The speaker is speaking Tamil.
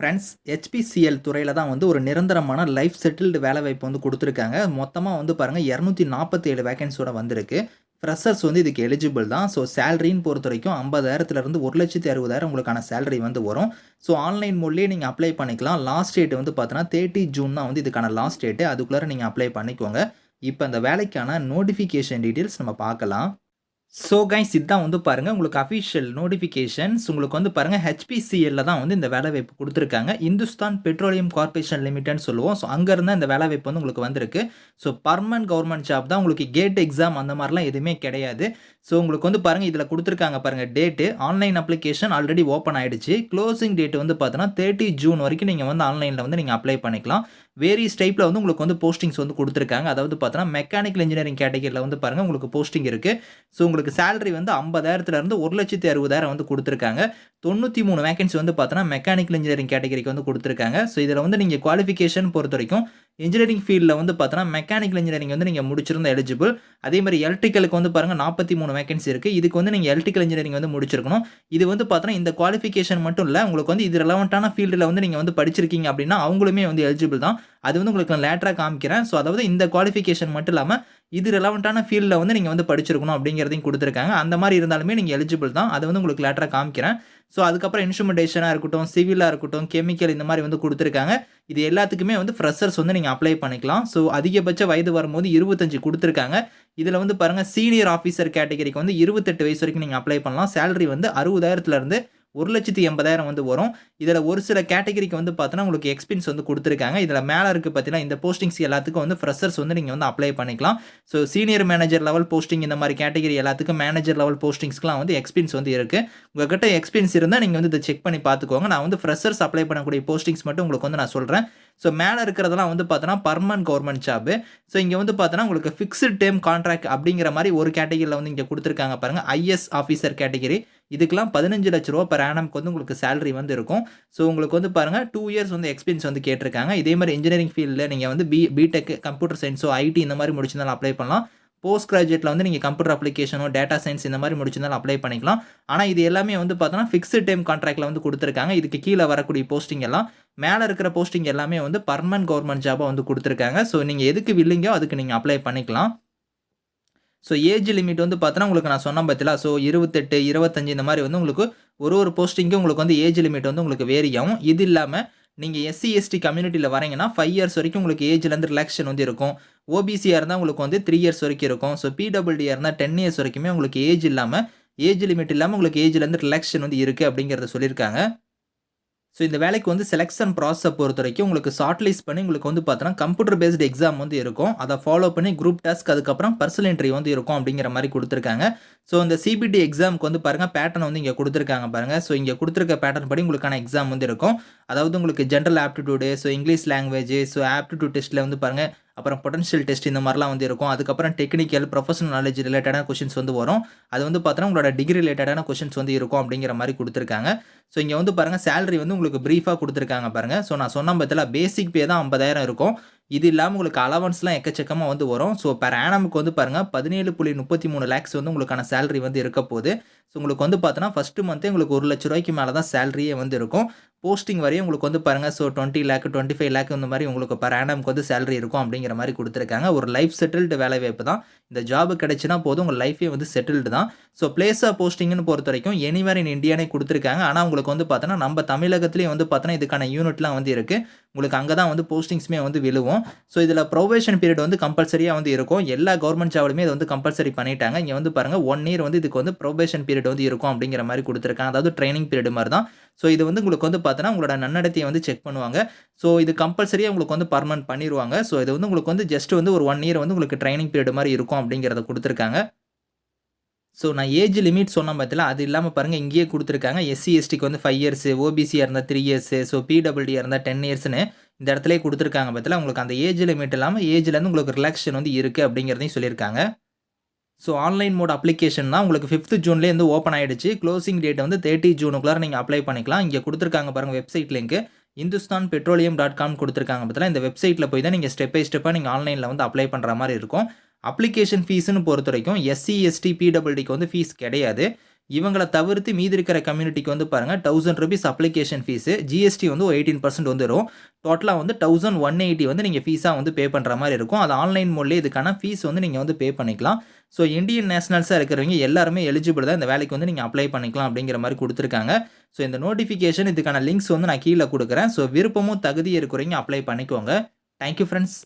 ஃப்ரெண்ட்ஸ் ஹெச்பிசிஎல் துறையில் தான் வந்து ஒரு நிரந்தரமான லைஃப் செட்டில்டு வேலைவாய்ப்பு வந்து கொடுத்துருக்காங்க. மொத்தமாக வந்து பாருங்கள் இரநூத்தி நாற்பத்தேழு வேகன்சியோட வந்திருக்கு. ஃப்ரெஷர்ஸ் வந்து இதுக்கு எலிஜிபிள் தான். ஸோ சேலரின்னு பொறுத்த வரைக்கும் ஐம்பதாயிரத்துலேருந்து ஒரு லட்சத்தி அறுபதாயிரம் உங்களுக்கான சேலரி வந்து வரும். ஸோ ஆன்லைன் மூலியே நீங்கள் அப்ளை பண்ணிக்கலாம். லாஸ்ட் டேட் வந்து பார்த்தீங்கன்னா தேர்ட்டி ஜூன் தான் வந்து இதுக்கான லாஸ்ட் டேட்டு அதுக்குள்ளே நீங்கள் அப்ளை பண்ணிக்கோங்க. இப்போ அந்த வேலைக்கான நோட்டிஃபிகேஷன் டீட்டெயில்ஸ் நம்ம பார்க்கலாம். ஸோ கைஸ் இதுதான் வந்து பாருங்கள் உங்களுக்கு அஃபிஷியல் நோட்டிஃபிகேஷன்ஸ் உங்களுக்கு வந்து பாருங்கள் ஹெச்பிசிஎல்ல தான் வந்து இந்த வேலைவாய்ப்பு கொடுத்துருக்காங்க. இந்துஸ்தான் பெட்ரோலியம் கார்பரேஷன் லிமிட்டட்னு சொல்லுவோம். ஸோ அங்கேருந்து இந்த வேலைவாய்ப்பு வந்து உங்களுக்கு வந்திருக்கு. ஸோ பர்மனன்ட் கவர்மெண்ட் ஜாப் தான் உங்களுக்கு கேட் எக்ஸாம் அந்த மாதிரிலாம் எதுவுமே கிடையாது. ஸோ உங்களுக்கு வந்து பாருங்கள் இதில் கொடுத்துருக்காங்க பாருங்கள் date online application already open ஆகிடுச்சு க்ளோசிங் டேட் வந்து பார்த்தோன்னா தேர்ட்டி ஜூன் வரைக்கும் நீங்கள் வந்து ஆன்லைனில் வந்து நீங்கள் அப்ளை பண்ணிக்கலாம். வேரியஸ் டைப்பில் வந்து உங்களுக்கு வந்து போஸ்டிங்ஸ் வந்து கொடுத்துருக்காங்க. அதாவது பார்த்தோன்னா மெக்கானிக்கல் இன்ஜினியரிங் கேட்டகரியில் வந்து பாருங்கள் உங்களுக்கு போஸ்டிங் இருக்குது ஸோ உங்களுக்கு சேலரி வந்து ஐம்பதாயிரத்துலேருந்து ஒரு லட்சத்தி அறுபதாயிரம் வந்து கொடுத்துருக்காங்க. தொண்ணூற்றி மூணு வேகன்சி வந்து பார்த்தோன்னா மெக்கானிக்கல் இன்ஜினியரிங் கேட்டகரிக்கு வந்து கொடுத்துருக்காங்க. ஸோ இதில் வந்து நீங்கள் குவாலிஃபிகேஷன் பொறுத்த வரைக்கும் இன்ஜினியரிங் ஃபீல்டில் வந்து பார்த்தோன்னா மெக்கானிக்கல் இன்ஜினியரிங் வந்து நீங்கள் முடிச்சிருந்த எலிஜிபிள் அதே மாதிரி எலக்ட்ரிக்கலுக்கு வந்து பாருங்கள் நாற்பத்தி மூணு வேகன்சி இருக்குது இதுக்கு வந்து நீங்கள் எலக்ட்ரிக்கல் இன்ஜினியரிங் வந்து முடிச்சிருக்கணும். இது வந்து பார்த்தோன்னா இந்த குவாலிஃபிகேஷன் மட்டும் இல்லை உங்களுக்கு வந்து இது ரெலவெண்ட்டான ஃபீல்டில் வந்து நீங்கள் வந்து படிச்சிருக்கீங்க அப்படின்னா அவங்களுமே வந்து எலிஜிபிள் தான். அது வந்து உங்களுக்கு நான் லேட்டராக காமிக்கிறேன். ஸோ அதாவது இந்த குவாலிஃபிகேஷன் மட்டும் இல்லாமல் இது ரெலவெண்ட்டான ஃபீல்டில் வந்து நீங்கள் வந்து படிச்சிருக்கணும் அப்படிங்கிறதையும் கொடுத்துருக்காங்க. அந்த மாதிரி இருந்தாலுமே நீங்கள் எலிஜிபிள் தான். அதை வந்து உங்களுக்கு லேட்டராக காமிக்கிறேன். ஸோ அதுக்கப்புறம் இன்ஸ்ட்ருமெண்டேஷனாக இருக்கட்டும் சிவிலாக இருக்கட்டும் கெமிக்கல் இந்த மாதிரி வந்து கொடுத்துருக்காங்க. இது எல்லாத்துக்குமே வந்து ஃப்ரெஷர்ஸ் வந்து நீங்கள் அப்ளை பண்ணிக்கலாம். ஸோ அதிகபட்ச வயது வரும்போது இருபத்தஞ்சு கொடுத்துருக்காங்க. இதில் வந்து பாருங்கள் சீனியர் ஆஃபீஸர் கேட்டகரிக்கு வந்து இருபத்தெட்டு வயசு வரைக்கும் நீங்கள் அப்ளை பண்ணலாம். சேலரி வந்து அறுபதாயிரத்துலேருந்து ஒரு லட்சத்தி எண்பதாயிரம் வந்து வரும். இதில் ஒரு சில கேட்டகரிக்கு வந்து பார்த்தோன்னா உங்களுக்கு எக்ஸ்பீரியன்ஸ் வந்து கொடுத்துருக்காங்க. இதில் மேலே இருக்குது பார்த்தீங்கன்னா இந்த போஸ்டிங்ஸ் எல்லாத்துக்கும் வந்து ஃப்ரெஷர்ஸ் வந்து நீங்கள் வந்து அப்ளை பண்ணிக்கலாம். So senior manager level posting இந்த மாதிரி கேட்டகரி எல்லாத்துக்கும் மேனேஜர் லெவல் போஸ்டிங்ஸ்க்குலாம் வந்து எக்ஸ்பீரியன்ஸ் வந்து இருக்குது உங்கள்கிட்ட எக்ஸ்பீரியன்ஸ் இருந்தால் நீங்கள் வந்து இதை செக் பண்ணி பார்த்துக்கோங்க நான் வந்து ஃப்ரெஷர்ஸ் அப்ளை பண்ணக்கூடிய போஸ்டிங்ஸ் மட்டும் உங்களுக்கு வந்து நான் சொல்கிறேன் ஸோ மேலே இருக்கிறதெல்லாம் வந்து பார்த்தோன்னா பர்மனன்ட் கவர்மெண்ட் ஜாப்பு ஸோ இங்கே வந்து பார்த்தோன்னா உங்களுக்கு ஃபிக்ஸ்டு டேம் கான்ட்ராக்ட் அப்படிங்கிற மாதிரி ஒரு கேட்டகரியில் வந்து இங்கே கொடுத்துருக்காங்க பாருங்கள் ஐஎஸ் ஆஃபீஸர் கேட்டகரி இதுக்கெல்லாம் பதினஞ்சு லட்ச ரூபா பர் ஆனம்க்கு வந்து உங்களுக்கு சேலரி வந்து இருக்கும். ஸோ உங்களுக்கு வந்து பாருங்கள் டூ இயர்ஸ் வந்து எக்ஸ்பீரியன்ஸ் வந்து கேட்டிருக்காங்க. இதே மாதிரி இன்ஜினியரிங் ஃபீல்டில் நீங்கள் வந்து பி பிடெக் கம்ப்யூட்டர் சயின்ஸோ ஐடி இந்த மாதிரி முடிச்சிருந்தாலும் அப்ளை பண்ணலாம். போஸ்ட் கிராஜுவேட்டில் வந்து நீங்கள் கம்ப்யூட்டர் அப்ளிகேஷனோ டேட்டா சயின்ஸ் இந்த மாதிரி முடிச்சிருந்தாலும் அப்ளை பண்ணிக்கலாம். ஆனால் இது எல்லாமே வந்து பார்த்தோன்னா ஃபிக்ஸ்டு டைம் கான்ட்ராக்டில் வந்து கொடுத்துருக்காங்க. இதுக்கு கீழே வரக்கூடிய போஸ்டிங் எல்லாம் மேலே இருக்கிற போஸ்டிங் எல்லாமே வந்து பர்மனன்ட் கவர்மெண்ட் ஜாபாக வந்து கொடுத்துருக்காங்க. ஸோ நீங்கள் எதுக்கு வில்லிங்கோ அதுக்கு நீங்கள் அப்ளை பண்ணிக்கலாம். ஸோ ஏஜ் லிமிட் வந்து பார்த்தோன்னா உங்களுக்கு நான் சொன்ன பார்த்தீங்களா ஸோ இருபத்தெட்டு இருபத்தஞ்சு இந்த மாதிரி வந்து உங்களுக்கு ஒரு ஒரு போஸ்டிங்க்கும் உங்களுக்கு வந்து ஏஜ் லிமிட் வந்து உங்களுக்கு வேரி ஆகும். இது இல்லாமல் நீங்கள் எஸ்சி எஸ்டி கம்யூனிட்டியில் வரீங்கன்னா ஃபைவ் இயர்ஸ் வரைக்கும் உங்களுக்கு ஏஜ்லேருந்து ரிலாக்ஷன் வந்து இருக்கும். ஓபிசியாக இருந்தால் உங்களுக்கு வந்து த்ரீ இயர்ஸ் வரைக்கும் இருக்கும். ஸோ பிடபிள்யூடியாக இருந்தால் டென் இயர்ஸ் வரைக்குமே உங்களுக்கு ஏஜ் இல்லாமல் ஏஜ் லிமிட் இல்லாமல் உங்களுக்கு ஏஜ்லேருந்து ரிலாக்ஷன் வந்து இருக்குது அப்படிங்கிறத சொல்லியிருக்காங்க ஸோ இந்த வேலைக்கு வந்து செலெக்ஷன் ப்ராசஸை பொறுத்த வரைக்கும் உங்களுக்கு ஷார்ட் லிஸ்ட் பண்ணி உங்களுக்கு வந்து பார்த்தோன்னா கம்ப்யூட்டர் பேஸ்டு எக்ஸாம் வந்து இருக்கும். அதை ஃபாலோ பண்ணி குரூப் டாஸ்க் அதுக்கப்புறம் பர்சனல் இன்டர்வியூ வந்து இருக்கும் அப்படிங்கிற மாதிரி கொடுத்துருக்காங்க. ஸோ இந்த சிபிடி எக்ஸாமுக்கு வந்து பாருங்கள் பேட்டர்ன் வந்து இங்கே கொடுத்துருக்காங்க பாருங்கள் ஸோ இங்கே கொடுத்துருக்க பேட்டர்ன் படி உங்களுக்கான எக்ஸாம் வந்து இருக்கும். அதாவது உங்களுக்கு general aptitude so English language so aptitude டெஸ்ட்டில் வந்து பாருங்கள் அப்புறம் பொட்டன்ஷியல் டெஸ்ட் இந்த மாதிரிலாம் வந்து இருக்கும். அதுக்கப்புறம் டெக்னிக்கல் ப்ரொஃபஷனல் நாலேஜ் ரிலேட்டடான கொஷின்ஸ் வந்து வரும். அது வந்து பார்த்தோன்னா உங்களோட டிகிரி ரிலேட்டடான கொஷின்ஸ் வந்து இருக்கும் அப்படிங்கிற மாதிரி கொடுத்துருக்காங்க. ஸோ இங்கே வந்து பாருங்கள் சேலரி வந்து உங்களுக்கு ப்ரீஃபாக கொடுத்துருக்காங்க பாருங்கள் ஸோ நான் சொன்ன பற்றில பேசிக் பே தான் ஐம்பதாயிரம் இருக்கும். இது இல்லாமல் உங்களுக்கு அலவன்ஸ்லாம் எக்கச்சக்கமாக வந்து வரும். ஸோ பெர் ஆனமுக்கு வந்து பாருங்கள் பதினேழு புள்ளி முப்பத்தி மூணு லேக்ஸ் வந்து உங்களுக்கான சேலரி வந்து இருக்க போகுது. ஸோ உங்களுக்கு வந்து பார்த்தோன்னா ஃபஸ்ட்டு மந்த்தே உங்களுக்கு ஒரு லட்ச ரூபாய்க்கு மேலே தான் சேலரியே வந்து இருக்கும். போஸ்டிங் வரையும் உங்களுக்கு வந்து பாருங்கள் so twenty lakh twenty five lakh இந்த மாதிரி உங்களுக்கு பெர் ஆனமுக்கு வந்து சேலரி இருக்கும் அப்படிங்கிற மாதிரி கொடுத்துருக்காங்க. ஒரு லைஃப் செட்டில்டு வேலை வாய்ப்பு தான். இந்த ஜாப் கிடைச்சுன்னா போதும் உங்கள் லைஃபே வந்து செட்டில்டு தான். ஸோ பிளேஸ் ஆஃப் போஸ்டிங்னு பொறுத்த வரைக்கும் எனிவேர் இன் இந்தியானே கொடுத்துருக்காங்க. ஆனால் உங்களுக்கு வந்து பார்த்தோன்னா நம்ம தமிழகத்துலேயும் வந்து பார்த்தோன்னா இதுக்கான யூனிட்லாம் வந்து இருக்குது உங்களுக்கு அங்கே தான் வந்து போஸ்டிங்ஸுமே வந்து விழுவும். ஸோ இதில் ப்ரொபேஷன் பீரியட் வந்து கம்பல்சரியாக வந்து இருக்கும். எல்லா கவர்மெண்ட் ஜாப்லையுமே இது வந்து கம்பல்சரி பண்ணிட்டாங்க. இங்கே வந்து பாருங்கள் ஒன் இயர் வந்து இதுக்கு வந்து ப்ரொபேஷன் பீரியட் வந்து இருக்கும் அப்படிங்கிற மாதிரி கொடுத்துருக்காங்க. அதாவது ட்ரைனிங் பீரியட் மாதிரி தான் ஸோ இது வந்து உங்களுக்கு வந்து பார்த்தோன்னா உங்களோட நன்னடத்தையை வந்து செக் பண்ணுவாங்க. ஸோ இது கம்பல்சரியாக உங்களுக்கு வந்து பர்மனன்ட் பண்ணிடுவாங்க ஸோ இது வந்து உங்களுக்கு வந்து ஜஸ்ட் வந்து ஒரு ஒன் இயர் வந்து உங்களுக்கு ட்ரைனிங் பீரியட் மாதிரி இருக்கும் அப்படிங்கிறத கொடுத்துருக்காங்க. ஸோ நான் ஏஜ் லிமிட் சொன்னேன் பார்த்தல அது இல்லாமல் பாருங்கள் இங்கேயே கொடுத்துருக்காங்க. எஸ்சி எஸ்டிக்கு வந்து ஃபைவ் இயர்ஸு ஓபிசியாக இருந்தால் த்ரீ இயர்ஸு ஸோ பிடபிள்டியாக இருந்தால் டென் இயர்ஸ்னு இந்த இடத்துல கொடுத்துருக்காங்க பார்த்தல உங்களுக்கு அந்த ஏஜ் லிமிட் இல்லாமல் ஏஜ்லேருந்து உங்களுக்கு ரிலாக்ஷன் வந்து இருக்குது அப்படிங்கிறதையும் சொல்லியிருக்காங்க. ஸோ ஆன்லைன் மோட் அப்ளிகேஷன் தான் உங்களுக்கு ஃபிஃப்த் ஜூன்லேருந்து ஓப்பன் ஆகிடுச்சு க்ளோசிங் டேட் வந்து தேர்ட்டி ஜூனுக்குள்ளார நீங்கள் அப்ளை பண்ணிக்கலாம். இங்கே கொடுத்துருக்காங்க பாருங்கள் website link Hindustan Petroleum dot com கொடுத்துருக்காங்க பார்த்தீங்கன்னா இந்த வெப்சைட்டில் போய் தான் நீங்கள் ஸ்டெப் பை ஸ்டெப்பாக நீங்கள் ஆன்லைனில் வந்து அப்ளை பண்ணுற மாதிரி இருக்கும். அப்ளிகேஷன் ஃபீஸுன்னு பொறுத்த வரைக்கும் எஸ்சி எஸ்டி பிடபிள்டிக்கு வந்து ஃபீஸ் கிடையாது. இவங்களை தவிர்த்து மீதி இருக்கிற கம்யூனிட்டிக்கு வந்து பாருங்கள் thousand rupees application fees GST வந்து ஒரு எயிட்டீன் பர்சன்ட் வந்துடும் டோட்டலாக வந்து தௌசண்ட் ஒன் எயிட்டி வந்து நீங்கள் ஃபீஸாக வந்து பே பண்ணுற மாதிரி இருக்கும். அது ஆன்லைன் மூலியே இதுக்கான ஃபீஸ் வந்து நீங்கள் வந்து பே பண்ணிக்கலாம். ஸோ இந்தியன் நேஷனல்ஸாக இருக்கிறவங்க எல்லாருமே எலிஜிபிள் தான் இந்த வேலைக்கு வந்து நீங்கள் அப்ளை பண்ணிக்கலாம் அப்படிங்கிற மாதிரி கொடுத்துருக்காங்க. ஸோ இந்த நோட்டிஃபிகேஷன் இதுக்கான லிங்க்ஸ் வந்து நான் கீழே கொடுக்குறேன். ஸோ விருப்பமும் தகுதி இருக்கிறவங்க அப்ளை பண்ணிக்கோங்க. Thank you friends